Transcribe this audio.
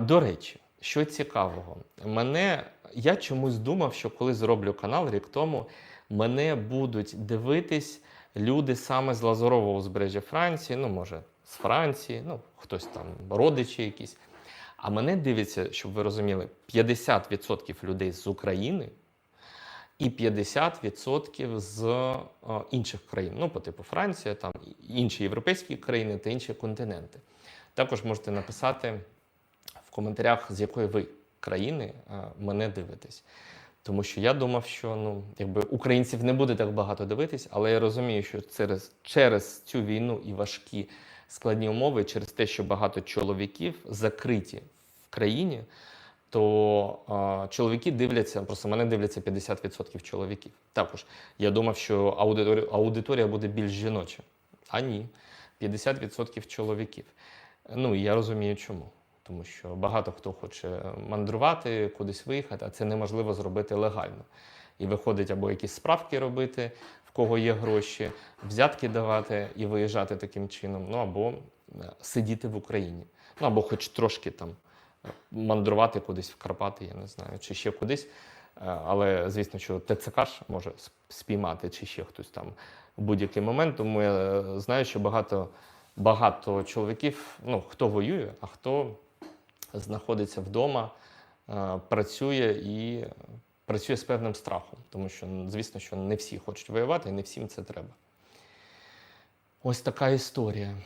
До речі, що цікавого, мене я чомусь думав, що коли зроблю канал рік тому, мене будуть дивитись люди саме з Лазурового узбережжя Франції, ну може з Франції, ну хтось там родичі якісь. А мене дивиться, щоб ви розуміли, 50% людей з України і 50% з е, інших країн, ну, по типу Франція, там інші європейські країни та інші континенти. Також можете написати коментарях, з якої ви країни е, мене дивитесь. Тому що я думав, що ну, якби українців не буде так багато дивитись, але я розумію, що через, через цю війну і важкі складні умови, через те, що багато чоловіків закриті в країні, то е, чоловіки дивляться, просто мене дивляться 50% чоловіків. Також я думав, що аудиторія, аудиторія буде більш жіноча. А ні, 50% чоловіків. Ну і я розумію, чому. Тому що багато хто хоче мандрувати, кудись виїхати, а це неможливо зробити легально. І виходить або якісь справки робити, в кого є гроші, взятки давати і виїжджати таким чином, ну або е, сидіти в Україні, ну або хоч трошки там е, мандрувати кудись в Карпати, я не знаю, чи ще кудись. Е, Але звісно, що ТЦК ж може спіймати, чи ще хтось там в будь-який момент. Тому я знаю, що багато, багато чоловіків, ну хто воює, а хто знаходиться вдома, е, працює і працює з певним страхом, тому що, звісно, що не всі хочуть воювати, і не всім це треба. Ось така історія.